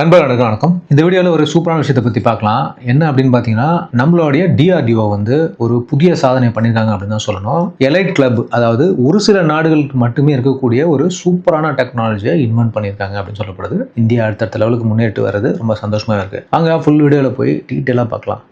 நண்பர்களுக்கு வணக்கம். இந்த வீடியோவில் ஒரு சூப்பரான விஷயத்தை பற்றி பார்க்கலாம். என்ன அப்படின்னு பார்த்தீங்கன்னா நம்மளுடைய டிஆர்டிஓ வந்து ஒரு புதிய சாதனை பண்ணியிருக்காங்க அப்படின்னு தான் சொல்லணும். எலைட் கிளப் அதாவது ஒரு சில நாடுகளுக்கு மட்டுமே இருக்கக்கூடிய ஒரு சூப்பரான டெக்னாலஜியை இன்வென்ட் பண்ணியிருக்காங்க அப்படின்னு சொல்லப்படுது. இந்தியா அடுத்தடுத்த லெவலுக்கு முன்னேற்று வர்றது ரொம்ப சந்தோஷமாக இருக்குது அங்கே ஃபுல் வீடியோவில் போய் டீட்டெயிலாக பார்க்கலாம்.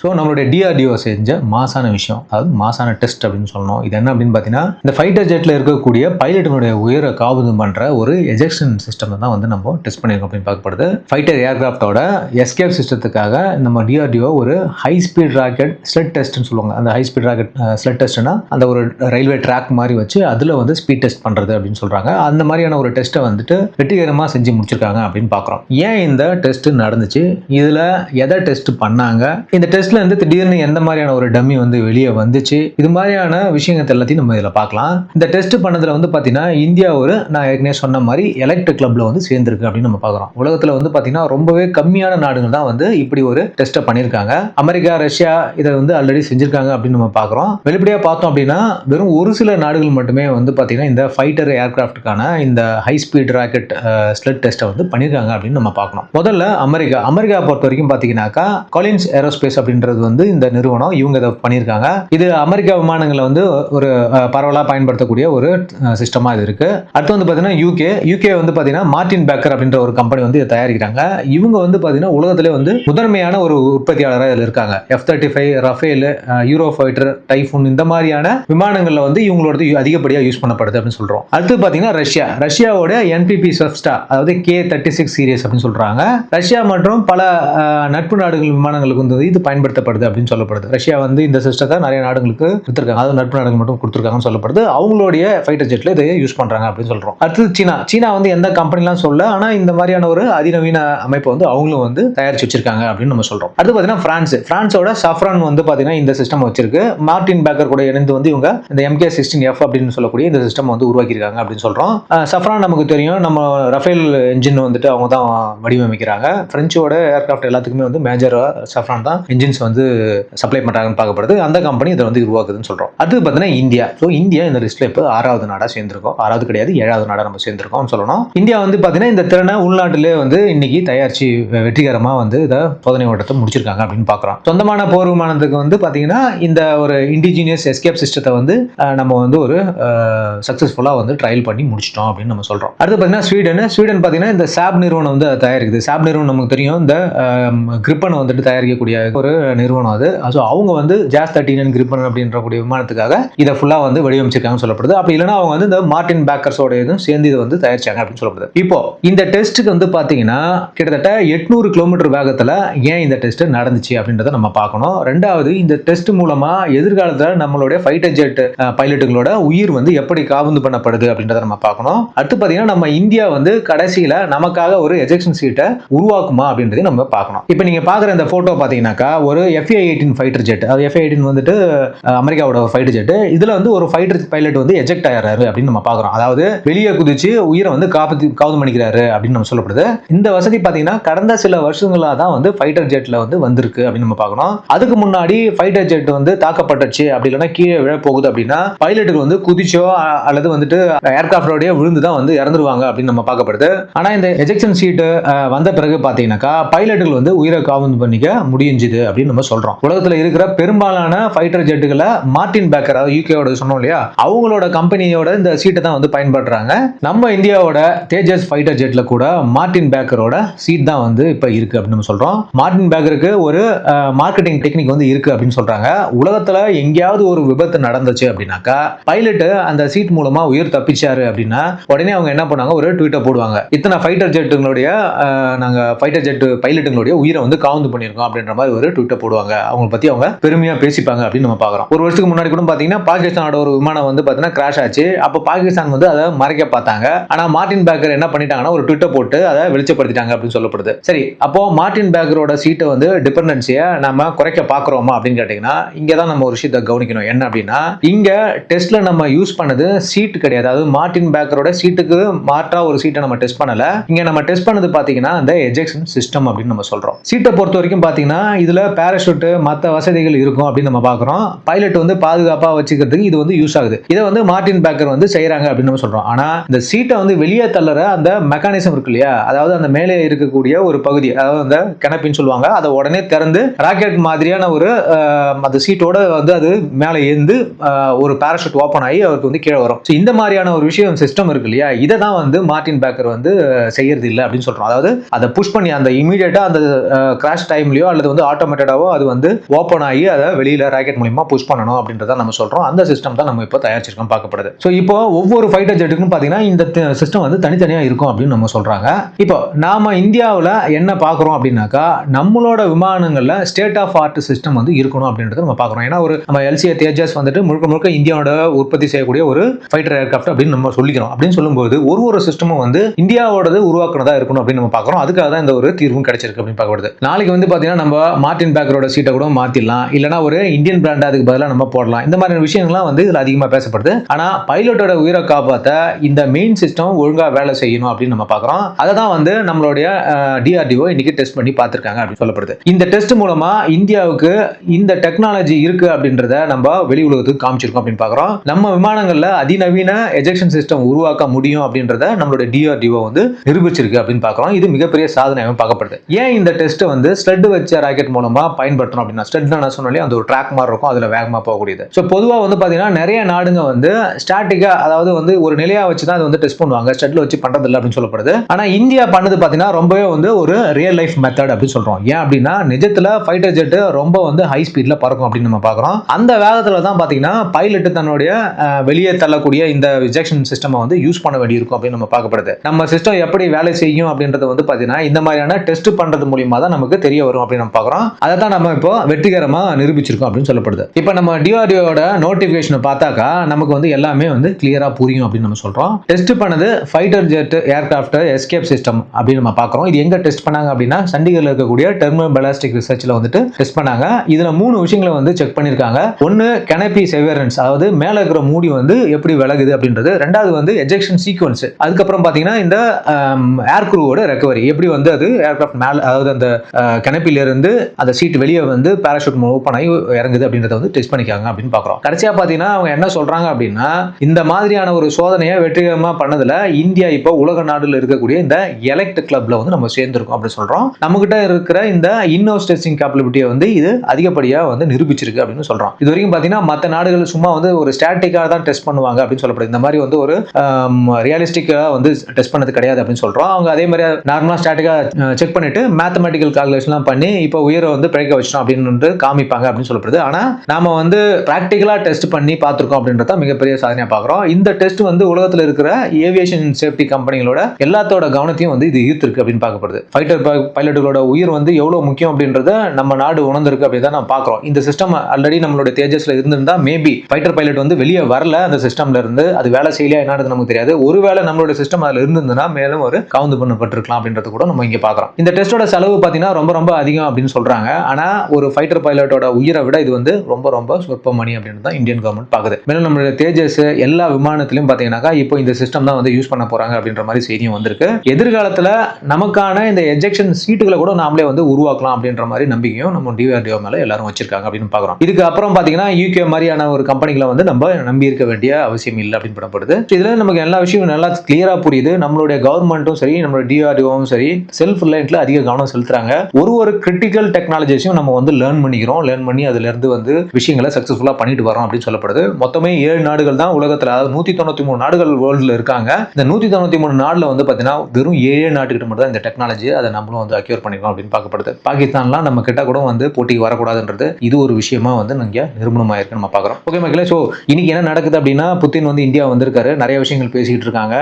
ஸோ நம்மளுடைய டிஆர்டிஓ செஞ்ச மாசான விஷயம் அதாவது மாசான டெஸ்ட் அப்படின்னு சொல்லணும். இது என்ன அப்படின்னு பார்த்தீங்கன்னா இந்த ஃபைட்டர் ஜெட்டில் இருக்கக்கூடிய பைலட்டினுடைய உயரை காபது பண்ணுற ஒரு எஜெக்ஷன் சிஸ்டம் தான் வந்து நம்ம டெஸ்ட் பண்ணியிருக்கோம் அப்படின்னு பார்க்கப்படுது. ஃபைட்டர் ஏர்கிராஃப்டோட எஸ்கேப் சிஸ்டத்துக்காக நம்ம டிஆர்டிஓ ஒரு ஹை ஸ்பீட் ராக்கெட் ஸ்லெட் டெஸ்ட்னு சொல்லுவாங்க. அந்த ஹை ஸ்பீட் ராக்கெட் ஸ்லெட் டெஸ்ட்னா அந்த ஒரு ரயில்வே ட்ராக் மாதிரி வச்சு அதில் வந்து ஸ்பீட் டெஸ்ட் பண்ணுறது அப்படின்னு சொல்கிறாங்க அந்த மாதிரியான ஒரு டெஸ்ட்டை வந்துட்டு வெற்றிகரமாக செஞ்சு முடிச்சிருக்காங்க அப்படின்னு பார்க்குறோம். ஏன் இந்த டெஸ்ட் நடந்துச்சு? இதில் எதை டெஸ்ட் பண்ணாங்க? இந்த டெஸ்ட் டெஸ்ட்ல இருந்து திடீர்னு எந்த மாதிரியான ஒரு டம்மி வந்து வெளியே வந்துச்சு இது மாதிரியான விஷயங்கள் எல்லாத்தையும் நம்ம இதில் பார்க்கலாம். இந்த டெஸ்ட் பண்ணதுல வந்து பார்த்தீங்கன்னா இந்தியா ஒரு நான் ஏற்கனவே சொன்ன மாதிரி எலக்ட் கிளப்ல வந்து சேர்ந்திருக்கு அப்படின்னு நம்ம பார்க்குறோம். உலகத்தில் வந்து பார்த்தீங்கன்னா ரொம்பவே கம்மியான நாடுகள் தான் வந்து இப்படி ஒரு டெஸ்ட்டை பண்ணியிருக்காங்க. அமெரிக்கா ரஷ்யா இதை வந்து ஆல்ரெடி செஞ்சிருக்காங்க அப்படின்னு நம்ம பார்க்குறோம். வெளிப்படையாக பார்த்தோம் அப்படின்னா வெறும் ஒரு சில நாடுகள் மட்டுமே வந்து பார்த்தீங்கன்னா இந்த ஃபைட்டர் ஏர்கிராஃப்ட்டுக்கான இந்த ஹை ஸ்பீட் ராக்கெட் ஸ்லெட் டெஸ்ட்டை வந்து பண்ணியிருக்காங்க அப்படின்னு நம்ம பார்க்கணும் முதல்ல அமெரிக்கா அமெரிக்கா பொறுத்த வரைக்கும் பார்த்தீங்கன்னாக்கா கொலின்ஸ் ஏரோஸ்பேஸ் அப்படின்னு அப்படின்றது வந்து இந்த நிறுவனம் இவங்க இதை பண்ணியிருக்காங்க. இது அமெரிக்கா விமானங்களை வந்து ஒரு பரவலாக பயன்படுத்தக்கூடிய ஒரு சிஸ்டமாக இது இருக்கு. அடுத்து வந்து பார்த்தீங்கன்னா யூகே யூகே வந்து பார்த்தீங்கன்னா மார்டின் பேக்கர் அப்படின்ற ஒரு கம்பெனி வந்து இதை தயாரிக்கிறாங்க. இவங்க வந்து பார்த்தீங்கன்னா உலகத்திலே வந்து முதன்மையான ஒரு உற்பத்தியாளராக இதில் இருக்காங்க. F thirty five Rafale Eurofighter Typhoon இந்த மாதிரியான விமானங்களில் வந்து இவங்களோட அதிகப்படியாக யூஸ் பண்ணப்படுது அப்படின்னு சொல்கிறோம் அடுத்து பார்த்தீங்கன்னா ரஷ்யா. ரஷ்யாவோட என்பிபி ஸ்வெப்ஸ்டா அதாவது கே தேர்ட்டி சிக்ஸ் சீரியஸ் அப்படின்னு சொல்கிறாங்க ரஷ்யா மற்றும் பல நட்பு நாடுகள் விமானங்களுக்கு வந்து இது பயன்படுத்தப்படுது அப்படின்னு சொல்லப்படுது. ரஷ்யா வந்து இந்த சிஸ்டத்தை நிறைய நாடுகளுக்கு கொடுத்துருக்காங்க. அதாவது நட்பு நாடுகள் மட்டும் கொடுத்துருக்காங்கன்னு சொல்லப்படுது. அவங்களுடைய ஃபைட்டர் ஜெட்ல இதை யூஸ் பண்றாங்க அப்படின்னு சொல்றோம். அடுத்தது சீனா. சீனா வந்து எந்த கம்பெனிலாம் சொல்ல ஆனா இந்த மாதிரியான ஒரு அதிநவீன அமைப்பை வந்து அவங்களும் வந்து தயாரிச்சு வச்சிருக்காங்க அப்படின்னு நம்ம சொல்றோம். அடுத்து பார்த்தீங்கன்னா பிரான்ஸ். பிரான்ஸோட சஃப்ரான் வந்து பார்த்தீங்கன்னா இந்த சிஸ்டம் வச்சிருக்கு. மார்டின் பேக்கர் கூட இணைந்து வந்து இவங்க இந்த எம்கே சிக்ஸ்டின் எஃப் அப்படின்னு சொல்லக்கூடிய இந்த சிஸ்டம் வந்து உருவாக்கியிருக்காங்க அப்படின்னு சொல்றோம். சஃப்ரான் நமக்கு தெரியும். நம்ம ரஃபேல் என்ஜின் வந்துட்டு அவங்க தான் வடிவமைக்கிறாங்க. பிரெஞ்சோட ஏர்கிராஃப்ட் எல்லாத்துக்குமே வந்து மேஜர் சஃப்ரான் தான். என்ஜின்ஸ் வந்து சப்ளை பண்றாங்கன்னு பார்க்கப்படுது. அந்த கம்பெனி இதை வந்து உருவாக்குதுன்னு சொல்றோம். அடுத்து பார்த்தீங்கன்னா இந்தியா. ஸோ இந்தியா இந்த லிஸ்ட்டில் இப்போ ஆறாவது நாடாக சேர்ந்திருக்கோம். ஆறாவது கிடையாது ஏழாவது நாடாக நம்ம சேர்ந்திருக்கோம்னு சொல்லணும். இந்தியா வந்து பார்த்தீங்கன்னா இந்த திறனை உள்நாட்டிலே வந்து இன்னைக்கு தயாரிச்சு வெற்றிகரமாக வந்து இதை சோதனை ஓட்டத்தை முடிச்சிருக்காங்க அப்படின்னு பார்க்குறோம். சொந்தமான போர் விமானத்துக்கு வந்து பார்த்தீங்கன்னா இந்த ஒரு இண்டிஜினியஸ் எஸ்கேப் சிஸ்டத்தை வந்து நம்ம வந்து ஒரு சக்ஸஸ்ஃபுல்லாக வந்து ட்ரையல் பண்ணி முடிச்சிட்டோம் அப்படின்னு நம்ம சொல்கிறோம் அடுத்து பார்த்தீங்கன்னா ஸ்வீடன். ஸ்வீடன் பார்த்தீங்கன்னா இந்த சாப் நிறுவனம் வந்து தயாரிக்குது. சாப் நிறுவனம் நமக்கு தெரியும். இந்த கிரிப்பனை வந்துட்டு தயாரிக்கக்கூடிய ஒரு நிறுவனம் அது. ஸோ அவங்க வந்து ஜாஸ் தேர்ட்டின் கிரிப்பன் அப்படின்ற கூடிய விமானத்துக்காக இதை ஃபுல்லாக வந்து வடிவமைச்சிருக்காங்கன்னு சொல்லப்படுது. அப்படி இல்லைன்னா அவங்க வந்து இந்த மார்டின் பேக்கர்ஸோட இதுவும் சேர்ந்து இதை வந்து தயாரிச்சாங்க அப்படின்னு சொல்லப்படுது. இப்போ இந்த டெஸ்ட்டுக்கு வந்து பார்த்தீங்கன்னா கிட்டத்தட்ட எட்நூறு கிலோமீட்டர் வேகத்தில் ஏன் இந்த டெஸ்ட் நடந்துச்சு அப்படின்றத நம்ம பார்க்கணும். ரெண்டாவது இந்த டெஸ்ட் மூலமாக எதிர்காலத்தில் நம்மளுடைய ஃபைட்டர் ஜெட் பைலட்டுகளோட உயிர் வந்து எப்படி காபந்து பண்ணப்படுது அப்படின்றத நம்ம பார்க்கணும். அடுத்து பார்த்தீங்கன்னா நம்ம இந்தியா வந்து கடைசியில் நமக்காக ஒரு எஜெக்ஷன் சீட்டை உருவாக்குமா அப்படின்றதையும் நம்ம பார்க்கணும். இப்போ நீங்கள் பார்க்குற இந்த ஃபோட்டோ பார்த்தீங்கன்னாக்கா ஒரு எஃப்ஏ எயிட்டின் ஃபைட்டர் ஜெட் அது எஃப்ஏ எயிட்டின் வந்துட்டு அமெரிக்காவோட ஃபைட்டர் ஜெட் இதுல வந்து ஒரு ஃபைட்டர் பைலட் வந்து எஜெக்ட் ஆகிறாரு அப்படின்னு நம்ம பார்க்குறோம் அதாவது வெளியே குதிச்சு உயிரை வந்து காப்பத்தி காவது பண்ணிக்கிறாரு அப்படின்னு நம்ம சொல்லப்படுது. இந்த வசதி பார்த்தீங்கன்னா கடந்த சில வருஷங்களா தான் வந்து ஃபைட்டர் ஜெட்ல வந்து வந்திருக்கு அப்படின்னு நம்ம பார்க்கணும் அதுக்கு முன்னாடி ஃபைட்டர் ஜெட் வந்து தாக்கப்பட்டுச்சு. அப்படி இல்லைன்னா கீழே விழ போகுது அப்படின்னா பைலட்டுக்கு வந்து குதிச்சோ அல்லது வந்துட்டு ஏர்கிராஃப்டோடய விழுந்து தான் வந்து இறந்துருவாங்க அப்படின்னு நம்ம பார்க்கப்படுது. ஆனா இந்த எஜெக்ஷன் சீட்டு வந்த பிறகு பார்த்தீங்கன்னாக்கா பைலட்டுகள் வந்து உயிரை காவந்து பண்ணிக்க முடிஞ்சுது அப்படின்னு நம்ம சொல்றோம். உலகத்துல இருக்கிற பெரும்பாலான ஃபைட்டர் ஜெட்டுகளை மார்டின் பேக்கர் அதாவது யூகேவோட சொன்னோம் இல்லையா? அவங்களோட கம்பெனியோட இந்த சீட்டை தான் வந்து பயன்படுத்துறாங்க. நம்ம இந்தியாவோட தேஜஸ் ஃபைட்டர் ஜெட்ல கூட மார்டின் பேக்கரோட சீட் தான் வந்து இப்போ இருக்கு அப்படின்னு நம்ம சொல்றோம். மார்டின் பேக்கருக்கு ஒரு மார்க்கெட்டிங் டெக்னிக் வந்து இருக்கு அப்படின்னு சொல்றாங்க. உலகத்துல எங்கேயாவது ஒரு விபத்து நடந்துச்சு அப்படின்னாக்கா பைலட் அந்த சீட் மூலமா உயிர் தப்பிச்சாரு அப்படின்னா உடனே அவங்க என்ன பண்ணாங்க? ஒரு ட்வீட்டை போடுவாங்க. இத்தனை ஃபைட்டர் ஜெட்டுங்களுடைய நாங்க ஃபைட்டர் ஜெட் பைலட்டுங்களுடைய உயிரை வந்து காவந்து பண்ணியிருக்கோம் அப்படின்ற மாதிரி ஒரு ட்வீட்டை போடுவாங்க. அவங்க பத்தி அவங்க பெருமையா பேசிப்பாங்க அப்படின்னு நம்ம பார்க்குறோம். ஒரு வருஷத்துக்கு முன்னாடி கூட பாத்தீங்கன்னா பாகிஸ்தானோட ஒரு விமானம் வந்து பாத்தீங்கன்னா கிராஷ் ஆச்சு. அப்போ பாகிஸ்தான் வந்து அதை மறைக்க பார்த்தாங்க. ஆனா மார்டின் பேக்கர் என்ன பண்ணிட்டாங்கன்னா ஒரு ட்விட்டர் போட்டு அதை வெளிச்சப்படுத்திட்டாங்க அப்படின்னு சொல்லப்படுது. சரி அப்போ மார்டின் பேக்கரோட சீட்டை வந்து டிபெண்டன்சியை நம்ம குறைக்க பார்க்குறோமா அப்படின்னு கேட்டிங்கன்னா இங்கே தான் நம்ம ஒரு விஷயத்தை கவனிக்கணும். என்ன அப்படின்னா இங்க டெஸ்ட்ல நம்ம யூஸ் பண்ணது சீட் கிடையாது. அதாவது மார்டின் பேக்கரோட சீட்டுக்கு மாற்றா ஒரு சீட்டை நம்ம டெஸ்ட் பண்ணல. இங்க நம்ம டெஸ்ட் பண்ணது பாத்தீங்கன்னா அந்த எஜெக்ஷன் சிஸ்டம் அப்படின்னு நம்ம சொல்றோம். சீட்டை பொறுத்த வரைக்கும் பாத்தீங்கன்னா இதுல பேராஷூட்டு மற்ற வசதிகள் இருக்கும் அப்படின்னு நம்ம பார்க்குறோம். பைலட் வந்து பாதுகாப்பாக வச்சுக்கிறதுக்கு இது வந்து யூஸ் ஆகுது. இதை வந்து மார்டின் பேக்கர் வந்து செய்கிறாங்க அப்படின்னு நம்ம சொல்கிறோம் ஆனால் இந்த சீட்டை வந்து வெளியே தள்ளுற அந்த மெக்கானிசம் இருக்கு இல்லையா? அதாவது அந்த மேலே இருக்கக்கூடிய ஒரு பகுதி அதாவது அந்த கிணப்பின்னு சொல்லுவாங்க அதை உடனே திறந்து ராக்கெட் மாதிரியான ஒரு அந்த சீட்டோட வந்து அது மேலே ஏந்து ஒரு பேராஷூட் ஓப்பன் ஆகி அவருக்கு வந்து கீழே வரும். ஸோ இந்த மாதிரியான ஒரு விஷயம் சிஸ்டம் இருக்கு இல்லையா? இதை தான் வந்து மார்டின் பேக்கர் வந்து செய்யறது இல்லை அப்படின்னு சொல்கிறோம் அதாவது அதை புஷ் பண்ணி அந்த இமீடியட்டாக அந்த கிராஷ் டைம்லயோ அல்லது வந்து ஆட்டோமேட்டடாவோ அது வந்து ஓப்பன் ஆகி அதை வெளியில ராக்கெட் மூலியமா புஷ் பண்ணணும் அப்படின்றத நம்ம சொல்றோம். அந்த சிஸ்டம் தான் நம்ம இப்போ தயாரிச்சிருக்கோம் பார்க்கப்படுது. ஸோ இப்போ ஒவ்வொரு ஃபைட்டர் ஜெட்டுக்கும் பார்த்தீங்கன்னா இந்த சிஸ்டம் வந்து தனித்தனியா இருக்கும் அப்படின்னு நம்ம சொல்றாங்க. இப்போ நாம இந்தியாவில் என்ன பார்க்குறோம் அப்படின்னாக்கா நம்மளோட விமானங்களில் ஸ்டேட் ஆஃப் ஆர்ட் சிஸ்டம் வந்து இருக்கணும் அப்படின்றத நம்ம பார்க்குறோம். ஏன்னா ஒரு நம்ம எல்சிஏ தேஜஸ் வந்துட்டு முழுக்க முழுக்க இந்தியாவோட உற்பத்தி செய்யக்கூடிய ஒரு ஃபைட்டர் ஏர்கிராஃப்ட் அப்படின்னு நம்ம சொல்லிக்கிறோம். அப்படின்னு சொல்லும்போது ஒரு ஒரு சிஸ்டமும் வந்து இந்தியாவோடது உருவாக்குனதா இருக்கணும் அப்படின்னு நம்ம பார்க்குறோம். அதுக்காக தான் இந்த ஒரு தீர்வும் கிடைச்சிருக்கு அப்படின்னு பார்க்கப்படுது. நாளைக்கு வந்து பார்த்தீங்கன்னா நம்ம மார்டின் பேக்கரோட சீட்டை கூட மாற்றிடலாம் இல்லைனா ஒரு இந்தியன் பிராண்ட் அதுக்கு பதிலாக நம்ம போடலாம். இந்த மாதிரியான விஷயங்கள்லாம் வந்து இதில் அதிகமாக பேசப்படுது. ஆனால் பைலட்டோட உயிரை காப்பாற்ற இந்த மெயின் சிஸ்டம் ஒழுங்காக வேலை செய்யணும் அப்படின்னு நம்ம பார்க்குறோம். அதை தான் வந்து நம்மளுடைய டிஆர்டிஓ இன்னைக்கு டெஸ்ட் பண்ணி பார்த்துருக்காங்க அப்படின்னு சொல்லப்படுது. இந்த டெஸ்ட் மூலமா இந்தியாவுக்கு இந்த டெக்னாலஜி இருக்கு அப்படின்றத நம்ம வெளி உலகத்துக்கு காமிச்சிருக்கோம் அப்படின்னு பார்க்குறோம். நம்ம விமானங்கள்ல அதிநவீன எஜெக்ஷன் சிஸ்டம் உருவாக்க முடியும் அப்படின்றத நம்மளுடைய டிஆர்டிஓ வந்து நிரூபிச்சிருக்கு அப்படின்னு பார்க்குறோம். இது மிகப்பெரிய சாதனையாகவும் பார்க்கப்படுது. ஏன் இந்த டெஸ்ட்டை வந்து ஸ்லெட் வச்ச ராக்கெட் மூலமா பயன்படுத்தணும் அப்படின்னா ஸ்லெட் நான் சொன்னாலே அந்த ஒரு ட்ராக் மாதிரி இருக்கும் அதில் வேகமாக போகக்கூடியது. ஸோ பொதுவாக வந்து பார்த்தீங்கன்னா நிறைய நாடுங்க வந்து ஸ்டாட்டிக்காக அதாவது வந்து ஒரு நிலையாக வச்சு தான் அது வந்து டெஸ்ட் பண்ணுவாங்க. ஸ்டெட்டில் வச்சு பண்ணுறது இல்லை அப்படின்னு சொல்லப்படுது. ஆனால் இந்தியா பண்ணது பார்த்தீங்கன்னா ரொம்பவே வந்து ஒரு ரியல் லைஃப் மெத்தட் அப்படின்னு சொல்றோம். ஏன் அப்படின்னா நிஜத்தில் ஃபைட்டர் ஜெட்டு ரொம்ப வந்து ஹை ஸ்பீடில் பறக்கும் அப்படின்னு நம்ம பார்க்குறோம் அந்த வேகத்தில் தான் பார்த்தீங்கன்னா பைலட் தன்னுடைய வெளியே தள்ளக்கூடிய இந்த விஜெக்ஷன் சிஸ்டம் வந்து யூஸ் பண்ண வேண்டியிருக்கும் அப்படின்னு நம்ம பார்க்கப்படுது. நம்ம சிஸ்டம் எப்படி வேலை செய்யும் அப்படின்றது வந்து பார்த்தீங்கன்னா இந்த மாதிரியான டெஸ்ட் பண்ணுறது மூலியமாக தான் நமக்கு தெரிய வரும் அப்படின்னு நம்ம பார்க்குறோம் அதை தான் நம்ம இப்போ வெற்றிகரமாக நிரூபிச்சிருக்கோம் அப்படின்னு சொல்லப்படுது. இப்போ நம்ம டிஆர்டிஓட நோட்டிஃபிகேஷனை பார்த்தாக்கா நமக்கு வந்து எல்லாமே வந்து கிளியராக புரியும் அப்படின்னு நம்ம சொல்கிறோம் டெஸ்ட் பண்ணது fighter jet aircraft escape system அப்படின்னு நம்ம பார்க்குறோம். இது எங்கே டெஸ்ட் பண்ணாங்க அப்படின்னா சண்டிகரில் இருக்கக்கூடிய டெர்மோ பெலாஸ்டிக் ரிசர்ச்சில் வந்துட்டு டெஸ்ட் பண்ணாங்க. இதில் மூணு விஷயங்களை வந்து செக் பண்ணியிருக்காங்க ஒன்று கெனபி செவரன்ஸ் அதாவது மேலே இருக்கிற மூடி வந்து எப்படி விலகுது அப்படின்றது. ரெண்டாவது வந்து எஜெக்ஷன் சீக்வன்ஸ் அதுக்கப்புறம் பார்த்தீங்கன்னா இந்த ஏர் குரூவோட ரெக்கவரி எப்படி வந்து அது ஏர்கிராஃப்ட் மேலே அதாவது அந்த கெனப்பிலிருந்து அந்த சீ சீட் வெளியே வந்து பேராஷூட் ஓப்பன் ஆகி இறங்குது அப்படின்றத வந்து டெஸ்ட் பண்ணிக்காங்க அப்படின்னு பார்க்குறோம். கடைசியா பாத்தீங்கன்னா அவங்க என்ன சொல்றாங்க அப்படின்னா இந்த மாதிரியான ஒரு சோதனையை வெற்றிகரமா பண்ணதுல இந்தியா இப்போ உலக நாடுல இருக்கக்கூடிய இந்த எலக்ட் கிளப்ல வந்து நம்ம சேர்ந்திருக்கோம் அப்படின்னு சொல்றோம். நம்ம கிட்ட இருக்கிற இந்த இன்னோஸ் டெஸ்டிங் கேப்பபிலிட்டியை வந்து இது அதிகப்படியா வந்து நிரூபிச்சிருக்கு அப்படின்னு சொல்றோம். இது வரைக்கும் பாத்தீங்கன்னா மற்ற நாடுகள் சும்மா வந்து ஒரு ஸ்டாட்டிக்காக தான் டெஸ்ட் பண்ணுவாங்க அப்படின்னு சொல்லப்படுது. இந்த மாதிரி வந்து ஒரு ரியலிஸ்டிக்காக வந்து டெஸ்ட் பண்ணது கிடையாது அப்படின்னு சொல்றோம். அவங்க அதே மாதிரி நார்மலா ஸ்டாட்டிக்காக செக் பண்ணிட்டு மேத்தமெட்டிக்கல் கால்குலேஷன்லாம் பண்ணி இப்போ உயிரை வந்து பிழைக்க வச்சிட்டோம் அப்படின்னு காமிப்பாங்க அப்படின்னு சொல்லப்படுது. ஆனா நாம வந்து ப்ராக்டிக்கலாக டெஸ்ட் பண்ணி பார்த்துருக்கோம் அப்படின்றத மிகப்பெரிய சாதனையா பார்க்குறோம். இந்த டெஸ்ட் வந்து உலகத்துல இருக்கிற ஏவியேஷன் சேஃப்டி கம்பெனிகளோட எல்லாத்தோட கவனத்தையும் வந்து இது ஈர்த்திருக்கு அப்படின்னு பார்க்கப்படுது. ஃபைட்டர் பைலட்டுகளோட உயிர் வந்து எவ்வளவு முக்கியம் அப்படின்றத நம்ம நாடு உணர்ந்திருக்கு அப்படின்னு தான் நம்ம பார்க்குறோம். இந்த சிஸ்டம் ஆல்ரெடி நம்மளோட தேஜஸ்ல இருந்திருந்தா மேபி ஃபைட்டர் பைலட் வந்து வெளியே வரல அந்த சிஸ்டம்ல இருந்து அது வேலை செய்யலையா என்னது நமக்கு தெரியாது. ஒருவேளை நம்மளோட சிஸ்டம் அதுல இருந்திருந்ததுன்னா மேலும் ஒரு கவுந்து பண்ணப்பட்டிருக்கலாம் அப்படின்றது கூட நம்ம இங்க பார்க்குறோம். இந்த டெஸ்டோட செலவு பார்த்தீங்கன்னா ரொம்ப ரொம்ப அதிகம் அப்படின்னு சொல்றாங்க. ஆனா ஒரு ஃபைட்டர் பைலட்டோட உயிரை விட இது வந்து ரொம்ப ரொம்ப சொற்ப மணி அப்படின்னு தான் இந்தியன் கவர்மெண்ட் பார்க்குது மேலும் நம்மளுடைய தேஜஸ் எல்லா விமானத்திலையும் பார்த்தீங்கன்னா இப்போ இந்த சிஸ்டம் தான் வந்து யூஸ் பண்ண போறாங்க அப்படின்ற மாதிரி செய்தியும் வந்திருக்கு. எதிர்காலத்துல நமக்கான இந்த எஜெக்ஷன் சீட்டுகளை கூட நாமளே வந்து உருவாக்கலாம் அப்படின்ற மாதிரி நம்பிக்கையும் நம்ம டிஆர்டிஓ மேல எல்லாரும் வச்சிருக்காங்க அப்படின்னு பார்க்குறோம் இதுக்கு அப்புறம் பார்த்தீங்கன்னா யூகே மாதிரியான ஒரு கம்பெனிகளை வந்து நம்ம நம்பி இருக்க வேண்டிய அவசியம் இல்லை அப்படின்னு படப்படுது. இதுல நமக்கு எல்லா விஷயமும் நல்லா கிளியரா புரியுது. நம்மளுடைய கவர்மெண்ட்டும் சரி நம்மளுடைய டிஆர்டிஓவும் சரி செல்ஃப் ரிலையன்ட்ல அதிக கவனம் செலுத்துறாங்க. ஒரு ஒரு கிரிட்டிக்கல் டெக்னாலஜி ஸ்ட்ராட்டஜிஸையும் நம்ம வந்து லேர்ன் பண்ணிக்கிறோம். லேர்ன் பண்ணி அதுலேருந்து வந்து விஷயங்களை சக்ஸஸ்ஃபுல்லாக பண்ணிட்டு வரோம் அப்படின்னு சொல்லப்படுது. மொத்தமே ஏழு நாடுகள் தான் உலகத்தில் அதாவது நூற்றி தொண்ணூற்றி மூணு நாடுகள் வேர்ல்டில் இருக்காங்க. இந்த நூற்றி தொண்ணூற்றி மூணு நாடில் வந்து பார்த்தீங்கன்னா வெறும் ஏழு நாட்டுக்கிட்ட மட்டும் தான் இந்த டெக்னாலஜி அதை நம்மளும் வந்து அக்யூர் பண்ணிக்கிறோம் அப்படின்னு பார்க்கப்படுது. பாகிஸ்தான்லாம் நம்ம கிட்ட கூட வந்து போட்டிக்கு வரக்கூடாதுன்றது இது ஒரு விஷயமா வந்து இங்க நிரூபணமாயிருக்கு நம்ம பார்க்குறோம். ஓகே மக்களே ஸோ இன்னைக்கு என்ன நடக்குது அப்படின்னா புத்தின் வந்து இந்தியா வந்திருக்காரு. நிறைய விஷயங்கள் பேசிக்கிட்டு இருக்காங்க.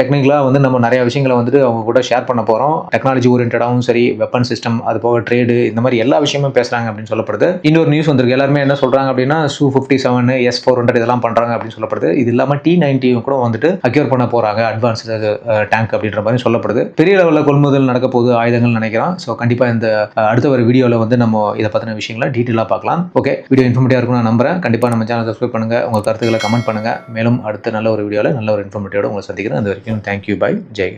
டெக்னிக்கலாக வந்து நம்ம நிறைய விஷயங்களை வந்துட்டு அவங்க கூட ஷேர் பண்ண போகிறோம் டெக்னாலஜி ஓரியன்டாகவும் சரி வெப்பன் சிஸ்டம் அது போக ட்ரேடு இந்த மாதிரி எல்லா விஷயமும் பேசுறாங்க அப்படின்னு சொல்லப்படுது. இன்னொரு நியூஸ் வந்திருக்கு. எல்லாருமே என்ன சொல்றாங்க அப்படின்னா Su fifty seven S four hundred இதெல்லாம் பண்றாங்க அப்படின்னு சொல்லப்படுது. இது இல்லாமல் டி நைன்டியும் கூட வந்துட்டு அக்யூர் பண்ண போறாங்க. அட்வான்ஸ் டேங்க் அப்படின்ற மாதிரி சொல்லப்படுது. பெரிய லெவலில் கொள்முதல் நடக்க போகுது ஆயுதங்கள் நினைக்கிறோம். ஸோ கண்டிப்பாக இந்த அடுத்த ஒரு வீடியோவில் வந்து நம்ம இதை பற்றின விஷயங்களை டீட்டெயிலாக பார்க்கலாம். ஓகே வீடியோ இன்ஃபர்மேட்டிவாக இருக்கும் நான் நம்புறேன். கண்டிப்பாக நம்ம சேனல் சப்ஸ்கிரைப் பண்ணுங்க. உங்கள் கருத்துக்களை கமெண்ட் பண்ணுங்க. மேலும் அடுத்த நல்ல ஒரு வீடியோவில் நல்ல ஒரு இன்ஃபர்மேட்டிவோட உங்களை சந்திக்கிறேன். அது வரைக்கும் தேங்க்யூ பை ஜெய்